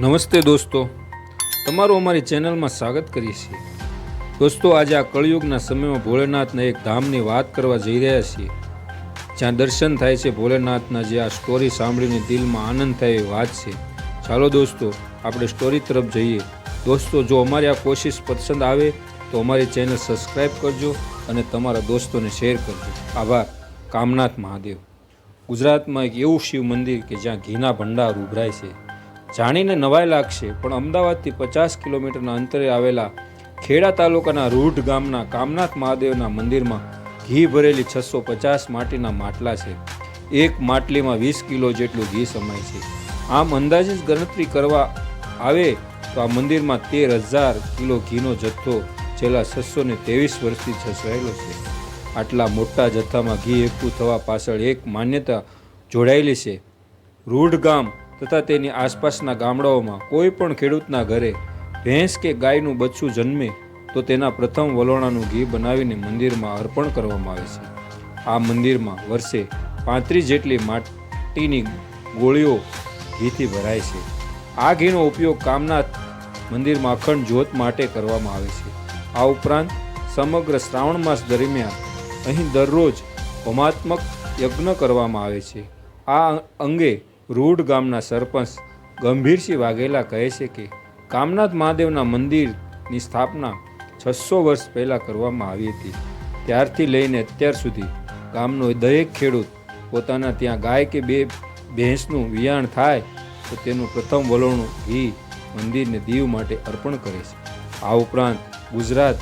નમસ્તે દોસ્તો. તમારું અમારી ચેનલમાં સ્વાગત કરીએ છીએ. દોસ્તો, આજે આ કળિયુગના સમયમાં ભોલેનાથના એક ધામની વાત કરવા જઈ રહ્યા છીએ. જ્યાં દર્શન થાય છે ભોલેનાથના જે આ સ્ટોરી સાંભળીને દિલમાં આનંદ થાય એવી વાત છે. ચાલો દોસ્તો, આપણે સ્ટોરી તરફ જઈએ. દોસ્તો, જો અમારી આ કોશિશ પસંદ આવે, તો અમારી ચેનલ સબસ્ક્રાઈબ કરજો અને તમારા દોસ્તોને શેર કરજો. આભાર. કામનાથ મહાદેવ. ગુજરાતમાં એક એવું શિવ મંદિર કે જ્યાં ઘીના ભંડાર ઉભરાય છે. જાણીને નવાઈ લાગશે, પણ અમદાવાદથી પચાસ કિલોમીટરના અંતરે આવેલા ખેડા તાલુકાના રૂઢ ગામના કામનાથ મહાદેવના મંદિરમાં ઘી ભરેલી છસો પચાસ માટીના માટલા છે. એક માટલીમાં વીસ કિલો જેટલું ઘી સમાય છે. આમ અંદાજે ગણતરી કરવા આવે તો આ મંદિરમાં તેર હજાર કિલો ઘીનો જથ્થો છેલ્લા છસો ને ત્રેવીસ વર્ષથી છસવાયેલો છે. આટલા મોટા જથ્થામાં ઘી એકઠું થવા પાછળ એક માન્યતા જોડાયેલી છે. રૂઢ ગામ તથા તેની આસપાસના ગામડાઓમાં કોઈ પણ ખેડૂતના ઘરે ભેંસ કે ગાયનું બચ્ચું જન્મે, તો તેના પ્રથમ વલોણાનું ઘી બનાવીને મંદિરમાં અર્પણ કરવામાં આવે છે. આ મંદિરમાં વર્ષે પાંત્રીસ જેટલી માટીની ગોળીઓ ઘીથી ભરાય છે. આ ઘીનો ઉપયોગ કામનાથ મંદિરમાં અખંડ જ્યોત માટે કરવામાં આવે છે. આ ઉપરાંત સમગ્ર શ્રાવણ માસ દરમિયાન અહીં દરરોજ હોમાત્મક યજ્ઞ કરવામાં આવે છે. આ અંગે રૂડ ગામના સરપંચ ગંભીરસિંહ વાઘેલા કહે છે કે કામનાથ મહાદેવના મંદિરની સ્થાપના છસો વર્ષ પહેલાં કરવામાં આવી હતી. ત્યારથી લઈને અત્યાર સુધી ગામનો દરેક ખેડૂત પોતાના ત્યાં ગાય કે બે ભેંસનું વિયાણ થાય તો તેનું પ્રથમ વલોણું ઘી મંદિરને દીવ માટે અર્પણ કરે છે. આ ઉપરાંત ગુજરાત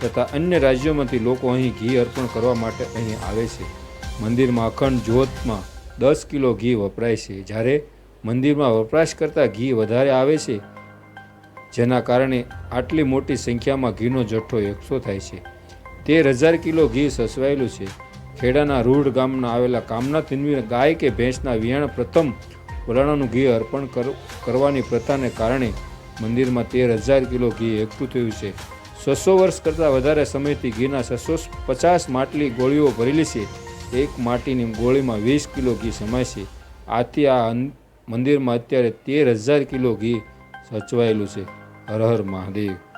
તથા અન્ય રાજ્યોમાંથી લોકો અહીં ઘી અર્પણ કરવા માટે અહીં આવે છે. મંદિરમાં અખંડ જ્યોતમાં દસ કિલો ઘી વપરાય છે. જ્યારે મંદિરમાં વપરાશ કરતાં ઘી વધારે આવે છે, જેના કારણે આટલી મોટી સંખ્યામાં ઘીનો જથ્થો એકઠો થાય છે. તેર હજાર કિલો ઘી સસવાયેલું છે. ખેડાના રૂઢ ગામના આવેલા કામના મંદિર ગાય કે ભેંસના વિયાણ પ્રથમ વલાણાનું ઘી અર્પણ કર- કરવાની પ્રથાને કારણે મંદિરમાં તેર હજાર કિલો ઘી એકઠું થયું છે. છસો વર્ષ કરતાં વધારે સમયથી ઘીના છસો પચાસ માટલી ગોળીઓ ભરેલી છે. એક માટીની ગોળીમાં વીસ કિલો ઘી સમાય છે આથી આ મંદિરમાં અત્યારે તેર હજાર કિલો ઘી સચવાયેલું છે. હર હર મહાદેવ.